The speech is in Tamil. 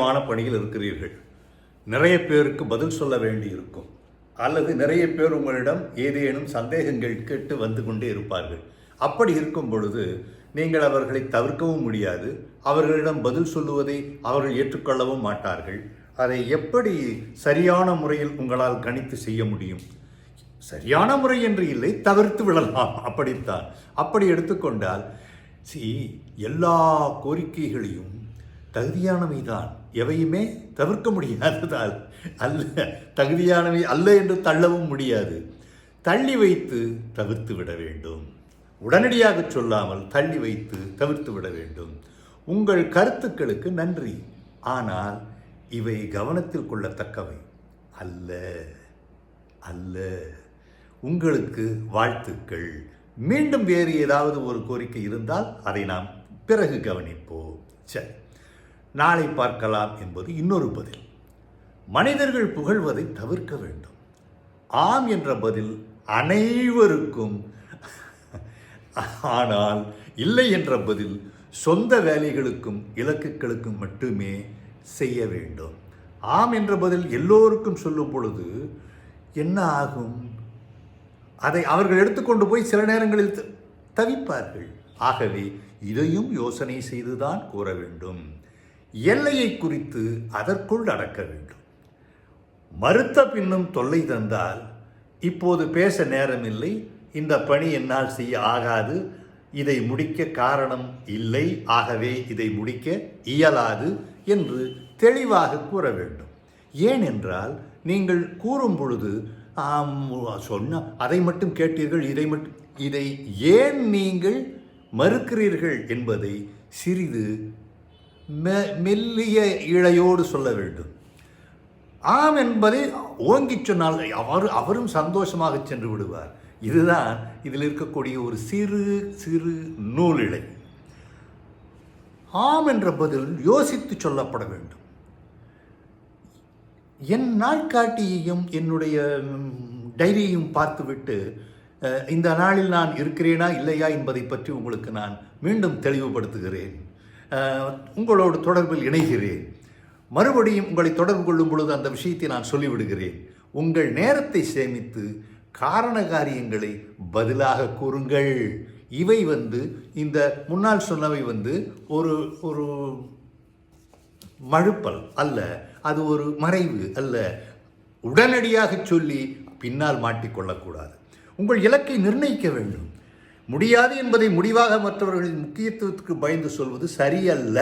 முக்கியமான பணியில் இருக்கிறீர்கள். நிறைய பேருக்கு பதில் சொல்ல வேண்டி இருக்கும் அல்லது நிறைய பேர் உங்களிடம் ஏதேனும் சந்தேகங்கள் கேட்டு வந்து கொண்டே இருப்பார்கள். அப்படி இருக்கும் பொழுது நீங்கள் அவர்களை தவிர்க்கவும் முடியாது. அவர்களிடம் பதில் சொல்லுவதை அவர்கள் ஏற்றுக்கொள்ளவும் மாட்டார்கள். அதை எப்படி சரியான முறையில் உங்களால் கணித்து செய்ய முடியும்? சரியான முறை என்று இல்லை தவிர்த்து விடலாம். அப்படித்தான். அப்படி எடுத்துக்கொண்டால் சி எல்லா கோரிக்கைகளையும் தகுதியானவைதான். எவையுமே தவிர்க்க முடியாததால் அல்ல தகுதியானவை அல்ல என்று தள்ளவும் முடியாது. தள்ளி வைத்து தவிர்த்து விட வேண்டும். உடனடியாக சொல்லாமல் தள்ளி வைத்து தவிர்த்து விட வேண்டும். உங்கள் கருத்துக்களுக்கு நன்றி. ஆனால் இவை கவனத்தில் கொள்ளத்தக்கவை. அல்ல அல்ல. உங்களுக்கு வாழ்த்துக்கள். மீண்டும் வேறு ஏதாவது ஒரு கோரிக்கை இருந்தால் அதை நாம் பிறகு கவனிப்போம். சரி. நாளை பார்க்கலாம் என்பது இன்னொரு பதில். மனிதர்கள் புகழ்வதை தவிர்க்க வேண்டும். ஆம் என்ற பதில் அனைவருக்கும். ஆனால் இல்லை என்ற பதில் சொந்த வேலைகளுக்கும் இலக்குகளுக்கும் மட்டுமே செய்ய வேண்டும். ஆம் என்ற பதில் எல்லோருக்கும் சொல்லும் பொழுது என்ன ஆகும்? அதை அவர்கள் எடுத்துக்கொண்டு போய் சில நேரங்களில் த- தவிப்பார்கள். ஆகவே இதையும் யோசனை செய்துதான் கூற வேண்டும். எல்லையை குறித்து அதற்குள் அடக்க வேண்டும். மறுத்த பின்னும் தொல்லை தந்தால் இப்போது பேச நேரமில்லை. இந்த பணி என்னால் செய்ய ஆகாது. இதை முடிக்க காரணம் இல்லை. ஆகவே இதை முடிக்க இயலாது என்று தெளிவாக கூற வேண்டும். ஏனென்றால் நீங்கள் கூறும் பொழுது ஆம், சொன்ன அதை மட்டும் கேட்டீர்கள் இதை மட்டும் இதை ஏன் நீங்கள் மறுக்கிறீர்கள்? என்பதை சிறிது மெல்லிய இழையோடு சொல்ல வேண்டும். ஆம் என்பதை ஓங்கிச் சொன்னால் அவர் அவரும் சந்தோஷமாக சென்று விடுவார். இதுதான் இதில் இருக்கக்கூடிய ஒரு சிறு சிறு நூலிழை. ஆம் என்ற பதில் யோசித்து சொல்லப்பட வேண்டும். என் நாட்காட்டியையும் என்னுடைய டைரியையும் பார்த்துவிட்டு இந்த நாளில் நான் இருக்கிறேனா இல்லையா என்பதை பற்றி உங்களுக்கு நான் மீண்டும் தெளிவுபடுத்துகிறேன். உங்களோடு தொடர்பில் இணைகிறேன். மறுபடியும் உங்களை தொடர்பு கொள்ளும் பொழுது அந்த விஷயத்தை நான் சொல்லிவிடுகிறேன். உங்கள் நேரத்தை சேமித்து காரண காரியங்களை பதிலாக கூறுங்கள். இவை வந்து இந்த முன்னால் சொன்னவை வந்து ஒரு ஒரு மழுப்பல் அல்ல அது ஒரு மறைவு அல்ல. உடனடியாக சொல்லி பின்னால் மாட்டிக்கொள்ளக்கூடாது. உங்கள் இலக்கை நிர்ணயிக்க வேண்டும். முடியாது என்பதை முடிவாக மற்றவர்களின் முக்கியத்துவத்துக்கு பயந்து சொல்வது சரியல்ல.